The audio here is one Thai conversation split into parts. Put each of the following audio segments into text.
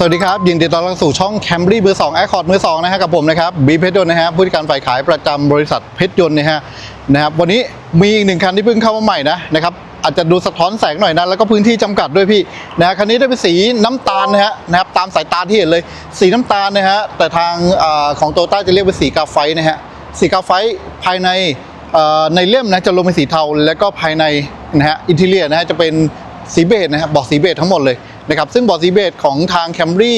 สวัสดีครับ ยินดีต้อนรับสู่ช่อง Camry มือ2 Accord มือ2นะฮะกับผมนะครับบีเพชรยนต์นะฮะผู้จัดการฝ่ายขายประจำบริษัทเพชรยนต์นะฮะนะครับวันนี้มีอีกหนึ่งคันที่เพิ่งเข้ามาใหม่นะนะครับอาจจะดูสะท้อนแสงหน่อยนะแล้วก็พื้นที่จำกัดด้วยพี่นะคันนี้ได้เป็นสีน้ำตาลนะฮะนะครับตามสายตาที่เห็นเลยสีน้ำตาลนะฮะแต่ทางอของโตต้าจะเรียกเป็นสีกาไฟนะฮะสีกาไฟภายในในเล่มนะจะลงเป็นสีเทาแล้วก็ภายในนะฮะอินเทเลียนะฮะจะเป็นสีเบจนะครับบอกสีเบจทั้งหมดเลย นะครับซึ่งบอกสีเบจของทาง Camry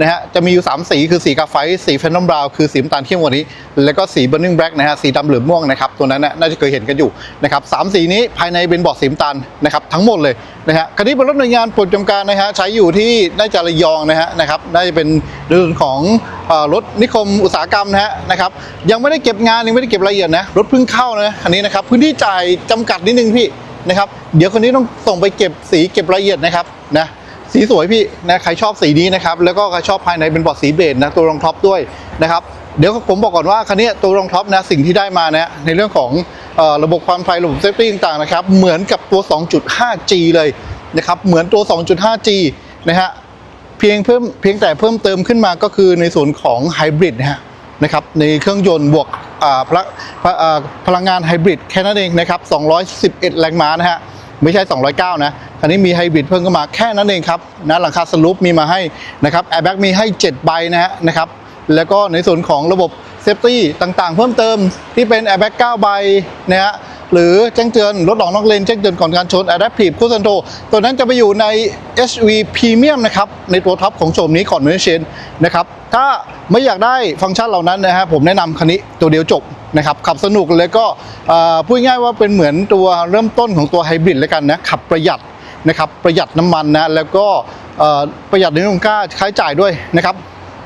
นะฮะจะมีอยู่ 3 สีคือสีกาไฟสีเฟนนอมบราวคือสีน้ำตาลเข้มกว่านี้ แล้วก็สีเบ r ร์นิงแบล็กนะฮะสีดำเหลืองม่วงนะครับตัวนั้นนะน่าจะเคยเห็นกันอยู่นะครับสามสีนี้ภายในเป็นบอร์ดสีน้ำตาลนะครับทั้งหมดเลยนะฮะคันนี้เป็นรถหน่วยงานปรดจำการนะฮะใช้อยู่ที่น่าจะระยองนะฮะนะครับน่าจะเป็นเรื่องของรถนิคมอุตสาหกรรมนะฮะนะครับยังไม่ได้เก็บงานยังไม่ได้เก็บรายละเอียดนะรถเพิ่งเข้านะคันนี้นะครับพื้นที่จ่ายจำกัดนิดนึงพี่นะครับเดี๋ยวคนนี้ต้องส่งไปเก็บสีเก็บรายละเอียดนะครับนะ สีสวยพี่นะใครชอบสีนี้นะครับแล้วก็ใครชอบภายในเป็นบอดสีเบจนะตัวรองท็อปด้วยนะครับเดี๋ยวผมบอกก่อนว่าคันนี้ตัวรองท็อปนะสิ่งที่ได้มานะในเรื่องของอระบบความปลอดภัยระบบเซฟตี้ต่างๆนะครับเหมือนกับตัว 2.5G เลยนะครับเหมือนตัว 2.5G นะฮะเพียงเพิ่มเพียงแต่เพิ่มเติมขึ้นมาก็คือในส่วนของไฮบริดนะฮะนะครับในเครื่องยนต์บวกพลพลังงานไฮบริดแค่นั้นเองนะครับ211 แรงม้านะฮะไม่ใช่ 209 นะ คันนี้มีไฮบริดเพิ่มเข้ามาแค่นั้นเองครับนะหลังคาสลูปมีมาให้นะครับแอร์แบ็กมีให้ 7 ใบนะฮะนะครับแล้วก็ในส่วนของระบบเซฟตี้ต่างๆ เพิ่มเติมที่เป็นแอร์แบ็ก9ใบนะฮะหรือแจ้งเตือนรถหลอกนอกเลนแจ้งเตือนก่อนการชน Adaptive Cruise Control ตัวนั้นจะไปอยู่ใน HV Premium นะครับ ในตัวท็อปของโฉมนี้ก่อนเมเชนนะครับ ถ้าไม่อยากได้ฟังก์ชันเหล่านั้นนะฮะผมแนะนำคันนี้ตัวเดียวจบนะครับ ขับสนุกเลยก็พูดง่ายว่าเป็นเหมือนตัวเริ่มต้นของตัวไฮบริดแล้วกันนะ ขับประหยัด นะครับประหยัดน้ำมันนะแล้วก็ประหยัดในเรื่องค่าใช้จ่ายด้วยนะครับ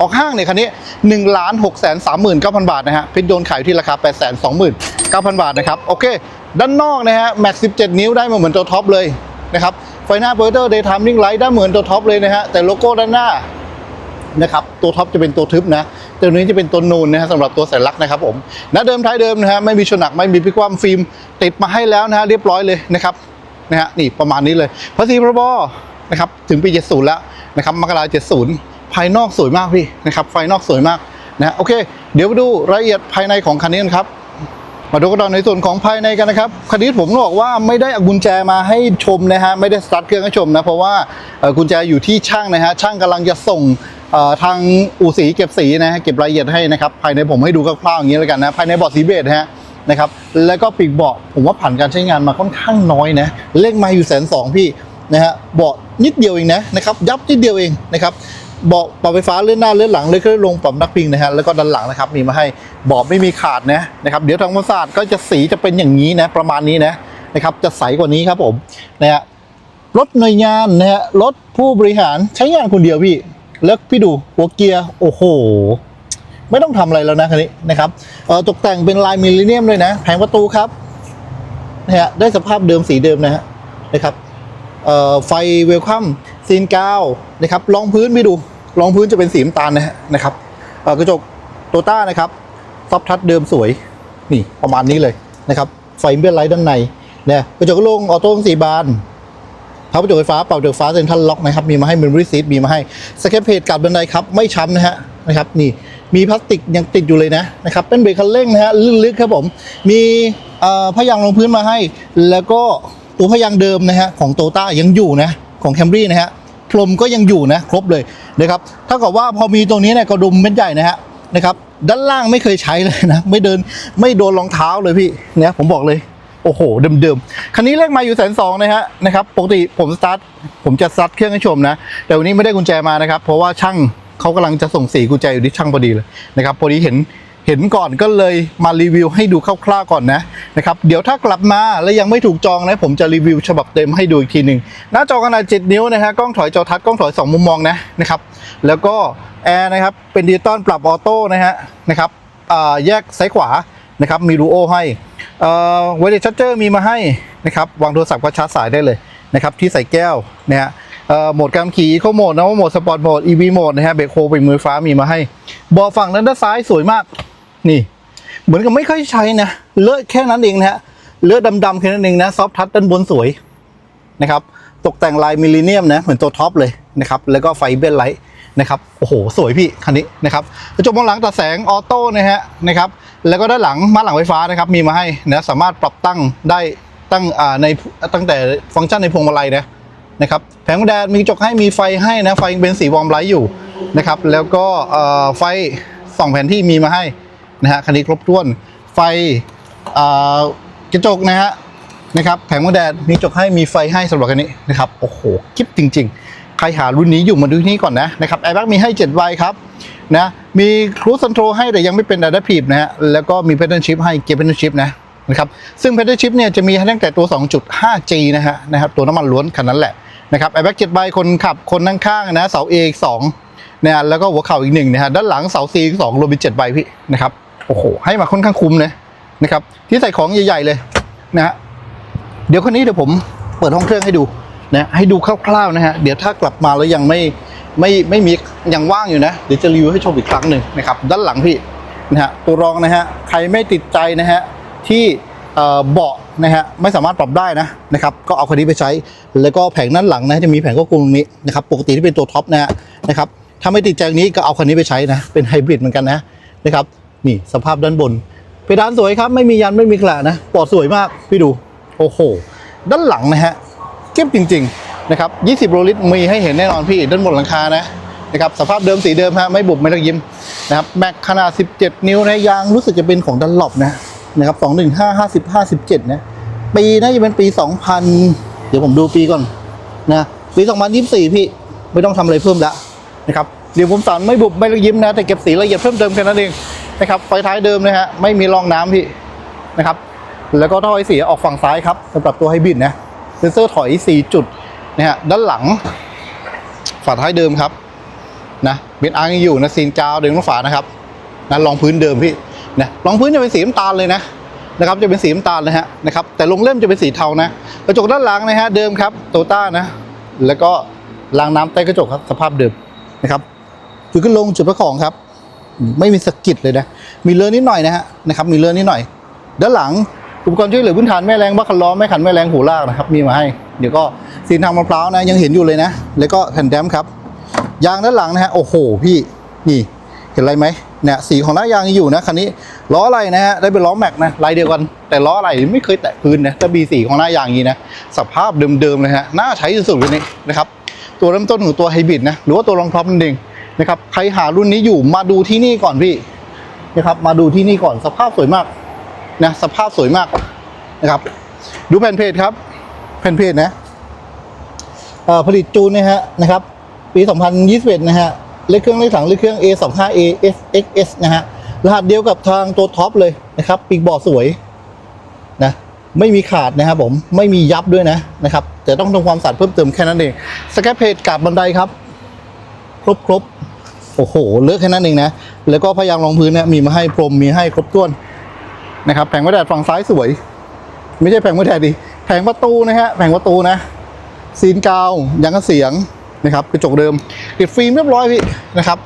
ออกห้างเนี่ยคันนี้1ล้าน6แสน39,000บาทนะฮะพิษโดนขายที่ราคา8แสน29,000บาทนะครับโอเค ด้านนอกนะฮะแม็ก17นิ้วได้มาเหมือนตัวท็อปเลยนะครับไฟหน้าเบอร์เตอร์เดย์ไทมิ่งไลท์ได้เหมือนตัวท็อปเลยนะฮะแต่โลโก้ด้านหน้านะครับตัวท็อปจะเป็นตัวทึบนะตัวนี้จะเป็นตัวนูนนะฮะสำหรับตัวสัญลักษณ์นะครับผมนะเดิมท้ายเดิมนะฮะไม่มีชนหนักไม่มีพิกคว่ำฟิล์มติดมาให้แล้วนะฮะเรียบร้อยเลยนะครับ นะฮะนี่ประมาณนี้เลยภาษีพรบนะครับถึงปี 70 แล้วนะครับมกรา70ภายนอกสวยมากพี่นะครับไฟนอกสวยมากนะโอเค เดี๋ยวไปดูรายละเอียดภายในของคันนี้กันครับมาดูกันต่อในส่วนของภายในกันนะครับคันนี้ผมบอกว่าไม่ได้อากุญแจมาให้ชมนะฮะไม่ได้สตาร์ทเครื่องให้ชมนะเพราะว่ากุญแจอยู่ที่ช่างนะฮะช่างกำลังจะส่งทางอู่สีเก็บสีนะฮะเก็บรายละเอียดให้นะครับภายในผมให้ดูคร่าวๆอย่างนี้แล้วกันนะภายในบาะสีเบจนะฮะ นะครับแล้วก็ปีกเบาะผมว่าผ่านการใช้งานมาค่อนข้างน้อยนะเลขมาอยู่แสนสองพี่นะฮะเบาะนิดเดียวเองนะนะครับยับนิดเดียวเองนะครับเบาะปรับไฟฟ้าเลื่อนหน้าเลื่อนหลังเลยก็ลงปรับนักพิงนะฮะแล้วก็ด้านหลังนะครับมีมาให้เบาะไม่มีขาดนะนะครับเดี๋ยวทางมศาสตร์ก็จะสีจะเป็นอย่างนี้นะประมาณนี้นะนะครับจะใสกว่านี้ครับผมนะฮะรถหน่วยงานนะฮะรถผู้บริหารใช้งานคนเดียวพี่แล้วพี่ดูหัวเกียร์โอ้โห ไม่ต้องทำอะไรแล้วนะคันนี้นะครับตกแต่งเป็นลายมิลเลนเนียมด้วยนะ แผงประตูครับนะฮะได้สภาพเดิมสีเดิมนะฮะนะครับไฟเวลคัมซีนกาวนะครับรองพื้นไม่ดูรองพื้นจะเป็นสีน้ำตาลนะฮะนะครับกระจกโตต้านะครับซอฟทัชเดิมสวยนี่ประมาณนี้เลยนะครับไฟเบี้ยไลท์ด้านในเนี่ยกระจกโล่งออโต้งสีบานพับกระจกไฟฟ้าเป่าเดือฟ้าเซ็นทรัลล็อกนะครับมีมาให้เมมโมรี่ซีทมีมาให้สเก็ตเพจกับบันไดครับไม่ช้ำนะฮะ นะครับนี่มีพลาสติกยังติดอยู่เลยนะนะครับเป็นเบรกคันเร่งนะฮะลึกๆครับผมมีเอ่อพยางรองพื้นมาให้ แล้วก็ตัวพยางเดิมนะฮะของโตต้ายังอยู่นะของแคมรี่นะฮะพรมก็ยังอยู่นะครบเลยนะครับถ้ากับว่าพอมีตรงนี้เนี่ยกระดุมเม็ดใหญ่นะฮะนะครับด้านล่างไม่เคยใช้เลยนะไม่เดินไม่โดนรองเท้าเลยพี่เนี่ยผมบอกเลยโอ้โหเดิมๆคันนี้เลขมาอยู่แสนสองนะฮะนะครับปกติผมสตาร์ทผมจะสตาร์ทเครื่องให้ชมนะ แต่วันนี้ไม่ได้กุญแจมานะครับ เพราะว่าช่าง เขากำลังจะส่งสีกุญแจอยู่ที่ช่างพอดีเลยนะครับพอดีเห็นเห็นก่อนก็เลยมารีวิวให้ดูคร่าวๆก่อนนะนะครับเดี๋ยวถ้ากลับมาแล้วยังไม่ถูกจองนะผมจะรีวิวฉบับเต็มให้ดูอีกทีหนึ่งหน้าจอขนาด 7 นิ้วนะฮะกล้องถอยจอทัศน์กล้องถอย 2 มุมมองนะนะครับแล้วก็แอร์นะครับเป็นดิจิตอลปรับออโต้นะฮะนะครับอ่าแยกซ้ายขวานะครับมีรูโอให้เอ่อไวเลสชัตเจอร์มีมาให้นะครับวางโทรศัพท์ก็ชาร์จสายได้เลยนะครับที่ใส่แก้วนะฮะ โหมดการขี่เขาโหมดนะว่าโหมดสปอร์ตโหมด EV โหมดนะฮะเบรกโฮเป็นมือฟ้ามีมาให้เบาฝั่งด้านซ้ายสวยมาก นี่ เหมือนกับไม่ค่อยใช้นะเลอะแค่นั้นเองนะฮะเลอะดำๆแค่นั้นเองนะซอฟทัชด้านบนสวยนะครับตกแต่งลายมิลเลนเนียมนะเหมือนตัวท็อปเลยนะครับแล้วก็ไฟเบนไลท์นะครับโอ้โหสวยพี่คันนี้นะครับกระจกมองหลังตัดแสงออโต้นะฮะนะครับแล้วก็ด้านหลังมาหลังไฟฟ้านะครับมีมาให้นะสามารถปรับตั้งได้ตั้งอ่าในตั้งแต่ฟังก์ชันในพวงมาลัยนะ นะครับแผงแดดมีกระจกให้มีไฟให้นะไฟเป็นสีวอร์มไลท์อยู่นะครับแล้วก็ไฟส่องแผนที่มีมาให้นะฮะคันนี้ครบถ้วนไฟกระจกนะฮะนะครับแผงแดดมีกระจกให้มีไฟให้สำหรับคันนี้นะครับโอ้โหคลิปจริง ๆ ใครหารุ่นนี้อยู่มาดูที่นี่ก่อนนะนะครับแอร์แบ็กมีให้7ใบครับนะมีครู i คอนโทรให้แต่ยังไม่เป็น Adaptive นะฮะแล้วก็มี Pedal Shift ให้เกียร์ Pedal Shift นะนะครับซึ่ง Pedal Shift เนี่ยจะมีให้ตั้งแต่ตัว 2.5G นะฮะนะครับตัวน้ำมันล้วนคันนั้นแหละ นะครับแอร์แบ็กเจ็ดใบคนขับคนนั่งข้างๆนะเสา A อีกสองนะฮะแล้วก็หัวเข่าอีกหนึ่งนะฮะด้านหลังเสา C อีกสองรวมเป็นเจ็ดใบพี่นะครับโอ้โหให้มาค่อนข้างคุ้มนะนะครับที่ใส่ของใหญ่ๆเลยนะฮะเดี๋ยวคนนี้เดี๋ยวผมเปิดห้องเครื่องให้ดูนะให้ดูคร่าวๆนะฮะเดี๋ยวถ้ากลับมาแล้วยังไม่ไม่ไม่มียังว่างอยู่นะเดี๋ยวจะรีวิวให้ชมอีกครั้งหนึ่งนะครับด้านหลังพี่นะฮะตัวรองนะฮะใครไม่ติดใจนะฮะที่เบาะ นะฮะไม่สามารถปรับได้นะนะครับก็เอาคันนี้ไปใช้ แล้วก็แผงด้านหลังนะจะมีแผงควบคุมตรงนี้นะครับปกติที่เป็นตัวท็อปนะฮะนะครับถ้าไม่ติดใจงนี้ก็เอาคันนี้ไปใช้นะเป็นไฮบริดเหมือนกันนะนะครับนี่สภาพด้านบนเพดานสวยครับไม่มียันไม่มีกระนะปอดสวยมากพี่ดูโอ้โหด้านหลังนะฮะเก็บจริง ๆนะครับ 20 โลลิตรมีให้เห็นแน่นอนพี่ด้านบนหลังคานะนะครับสภาพเดิมสีเดิมฮะไม่บุบไม่ต้องยิ้มนะครับแม็กขนาด 17 นิ้วนะยางรู้สึกจะเป็นของดันหลบนะ นะครับสองหนึ่งห้าห้าสิบห้าสิบเจ็ดนะปีน่าจะเป็นปีสองพันเดี๋ยวผมดูปีก่อนนะปีสองพันยี่สิบสี่พี่ไม่ต้องทำอะไรเพิ่มละนะครับเดี๋ยวผมสอนไม่บุบไม่ละยิ้มนะ แต่เก็บสีละเอียดเพิ่มเติมแค่นั้นเองนะครับไฟท้ายเดิมนะฮะไม่มีรองน้ำพี่นะครับ แล้วก็ท่อไอเสียออกฝั่งซ้ายครับสำหรับตัวไฮบริดนะเซนเซอร์ถอยสี่จุดนะฮะด้านหลังฝาท้ายเดิมครับนะเบนอาร์ยังอยู่นะซีนกาวเดิมฝานะครับนะรองพื้นเดิมพี่ นะรองพื้นจะเป็นสีน้ำตาลเลยนะนะครับจะเป็นสีน้ำตาลเลยฮะนะครับแต่ลงเล่มจะเป็นสีเทานะกระจกด้านหลังนะฮะเดิมครับโตต้านะแล้วก็รางน้ำใต้กระจกครับสภาพเดิมนะครับจุดขึ้นลงจุดประคองครับ ไม่มีสกิดเลยนะมีเลือนนิดหน่อยนะฮะนะครับมีเลือนนิดหน่อย ด้านหลังอุปกรณ์ช่วยเหลือพื้นฐานแม่แรงบัคคันล้อแม่ขันแม่แรงหูลากนะครับมีมาให้เดี๋ยวก็สีทางมะพร้าวนะยังเห็นอยู่เลยนะ แล้วก็แผ่นแดมครับยางด้านหลังนะฮะโอ้โหพี่นี่เห็นอะไรไหม เนี่ยสีของหน้ายางยังอยู่นะคันนี้ล้ออะไรนะฮะได้เป็นล้อแม็กนะลายเดียวกันแต่ล้ออะไรไม่เคยแตะพื้นนะถ้าบีสีของหน้ายางอย่างนี้นะสภาพเดิมๆเลยฮะน่าใช้สุดๆเลยนี่นะครับตัวเริ่มต้นของตัวไฮบริดนะหรือว่าตัวรองท็อปนั่นเองนะครับใครหารุ่นนี้อยู่มาดูที่นี่ก่อนพี่นะครับมาดูที่นี่ก่อนสภาพสวยมากนะสภาพสวยมากนะครับ ดูแผ่นเพจครับ แผ่นเพจนะผลิตจูนนะฮะนะครับ ปี 2021 นะฮะ เลขเครื่องเลขถังเลขเครื่อง A25A SXS นะฮะรหัสเดียวกับทางตัวท็อปเลยนะครับปีกบอดสวยนะไม่มีขาดนะครับผมไม่มียับด้วยนะนะครับแต่ต้องทำความสะอาดเพิ่มเติมแค่นั้นเองสแครปเพจกาบบันไดครับ ครบครบโอ้โหเลอะแค่นั้นเองนะแล้วก็พยายามรองพื้นนะมีมาให้พรมมีให้ครบถ้วนนะครับแผงกระดาษฝั่งซ้ายสวย ไม่ใช่แผงกระดาษดิแผงประตูนะฮะแผงประตูนะซีนกาวยังกระเสียง นะครับกระจกเดิมติดฟิล์มเรียบร้อยพี่นะครับ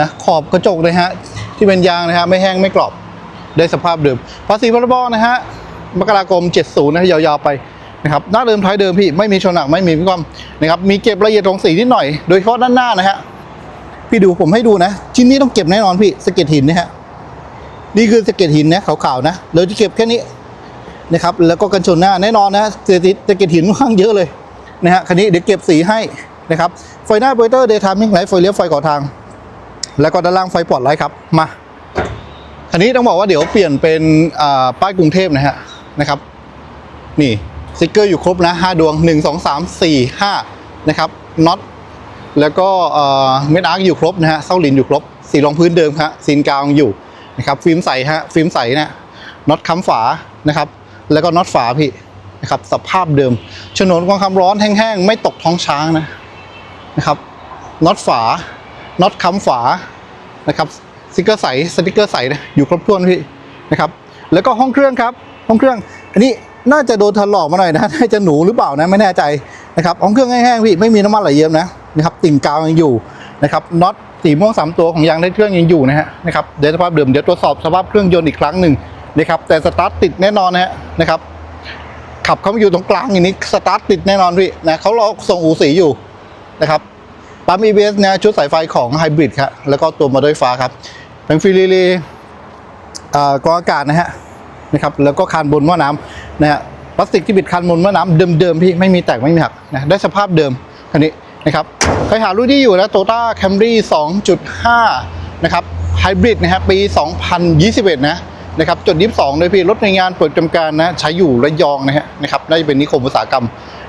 นะขอบกระจกเลยฮะที่เป็นยางนะฮะไม่แห้งไม่กรอบได้สภาพเดิมภาษีพรบนะฮะมกราคม 70 นะยาวๆไปนะครับหน้าเดิมท้ายเดิมพี่ไม่มีชนหนักไม่มีพิกรมนะครับมีเก็บละเอียดของสีนิดหน่อยโดยเฉพาะด้านหน้านะฮะพี่ดูผมให้ดูนะชิ้นนี้ต้องเก็บแน่นอนพี่สะเก็ดหินนะฮะนี่คือสะเก็ดหินนะขาวๆนะเราจะเก็บแค่นี้นะครับแล้วก็กันชนหน้าแน่นอนนะเศษตะเกียบหินค่อนข้างเยอะเลยนะฮะคันนี้เดี๋ยวเก็บสีให้ นะครับไฟหน้าโปรเตอร์เดย์ไทมิ่งไลท์ไฟเลี้ยวไฟก่อทาง แล้วก็ด้านล่างไฟปลอดไลท์ครับมาคันนี้ต้องบอกว่าเดี๋ยวเปลี่ยนเป็นป้ายกรุงเทพนะฮะนะครับ นี่สติกเกอร์อยู่ครบนะ5ดวง 1 2 3 4 5นะครับน็อตแล้วก็เม็ดอาร์คอยู่ครบนะฮะเส้าหลินอยู่ครบ สีรองพื้นเดิมครับซีนกาวยังอยู่นะครับฟิล์มใสฮะฟิล์มใสนะน็อตค้ำฝานะครับ แล้วก็น็อตฝาพี่นะครับสภาพเดิม ฉนวนความร้อนแห้งๆ ไม่ตกท้องช้างนะ นะครับน็อตฝาน็อตค้ำฝานะครับสติกเกอร์ใสสติกเกอร์ใสนะอยู่ครบถ้วนพี่นะครับแล้วก็ห้องเครื่องครับห้องเครื่อง อันนี้น่าจะโดนถลอกมาหน่อยนะน่าจะหนูหรือเปล่านะไม่แน่ใจนะครับห้องเครื่องแห้งๆพี่ไม่มีน้ำมันไหลเยิ้มนะนะครับติ่งกาวยังอยู่นะครับน็อตสีม่วงสามตัวของยางในเครื่องยังอยู่นะฮะนะครับเดี๋ยวสภาพเดิมเดี๋ยวตรวจสอบสภาพเครื่องยนต์อีกครั้งหนึ่งนะครับแต่สตาร์ทติดแน่นอนนะฮะนะครับขับเข้ามาอยู่ตรงกลางอย่างนี้สตาร์ทติดแน่นอนพี่นะเขารอส่งอูสีอยู่ นะครับปั๊ม EBS นะชุดสายไฟของไฮบริดครับแล้วก็ตัวมอเตอร์ไฟฟ้าครับเป็นฟรีลีอ่ากรองอากาศนะฮะนะครับแล้วก็คานบนหม้อน้ำนะฮะพลาสติกที่บิดคานบนหม้อน้ำเดิมๆพี่ไม่มีแตกไม่มีหักนะได้สภาพเดิมคันนี้นะครับใครหารุ่นที่อยู่นะโตต้าแคมรี่2.5 นะครับไฮบริดนะฮะปี 2021 นะนะครับจด22เลยพี่รถในงานเปิดจำการนะใช้อยู่ระยองนะฮะนะครับน่าจะเป็นนิคมอุตสาหกรรม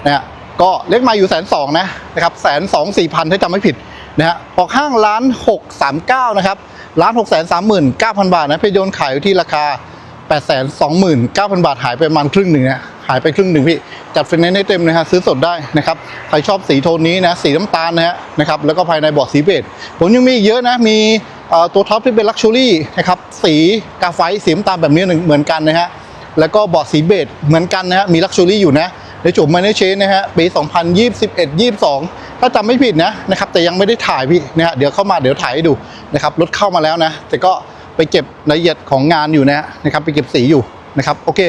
นะฮะ ก็เลขไมาอยู่แสนสองนะนะครับแสนสองสี่พันถ้าจำไม่ผิดนะฮะออกห้างล้านหกสามเก้านะครับล้านหกแสนสามหมื่นเก้าพันบาทนะเพยนขายอยู่ที่ราคา8 2 9 0 0 0บาทหายไปประมาณครึ่งหนึ่งนะหายไปครึ่งหนึ่งพี่ จัดไฟแนนซ์ให้เต็มนะฮะซื้อสดได้นะครับ ใครชอบสีโทนนี้นะ สีน้ำตาลนะฮะนะครับ แล้วก็ภายในเบาะสีเบจผมยังมีอีกเยอะนะ มีตัวท็อปที่เป็นลักชัวรี่นะครับ สีกาไฟสีน้ำตาลแบบนี้เหมือนกันนะฮะ แล้วก็เบาะสีเบจเหมือนกันนะฮะ มีลักชัวรี่อยู่นะ ในจุ่มมาในเชนนะฮะปี 2021 22 ถ้าจำไม่ผิดนะนะครับแต่ยังไม่ได้ถ่ายพี่นะฮะเดี๋ยวเข้ามาเดี๋ยวถ่ายให้ดูนะครับรถเข้ามาแล้วนะ แต่ก็ไปเก็บรายละเอียดของงานอยู่นะฮะนะครับไปเก็บสีอยู่นะครับโอเค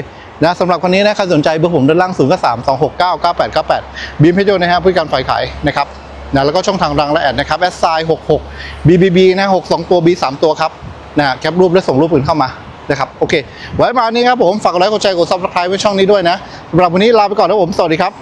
นะสำหรับคนนี้นะใครสนใจเบอร์ผมด้านล่าง 0 9 3 2 6 9 9 8 9 8บีมเพจโยนะฮะผู้การฝ่ายขายนะครับนะแล้วก็ช่องทางรังและแอดนะครับแอดไซน์66 BBB นะ62 ตัว B 3 ตัวครับนะแคปรูปและส่งรูปอื่นเข้ามา นะครับโอเค ไว้มานี้ครับผมฝากกดไลค์กดแชร์กดซับสไครต์ไว้ช่องนี้ด้วยนะสำหรับวันนี้ลาไปก่อนนะผมสวัสดีครับ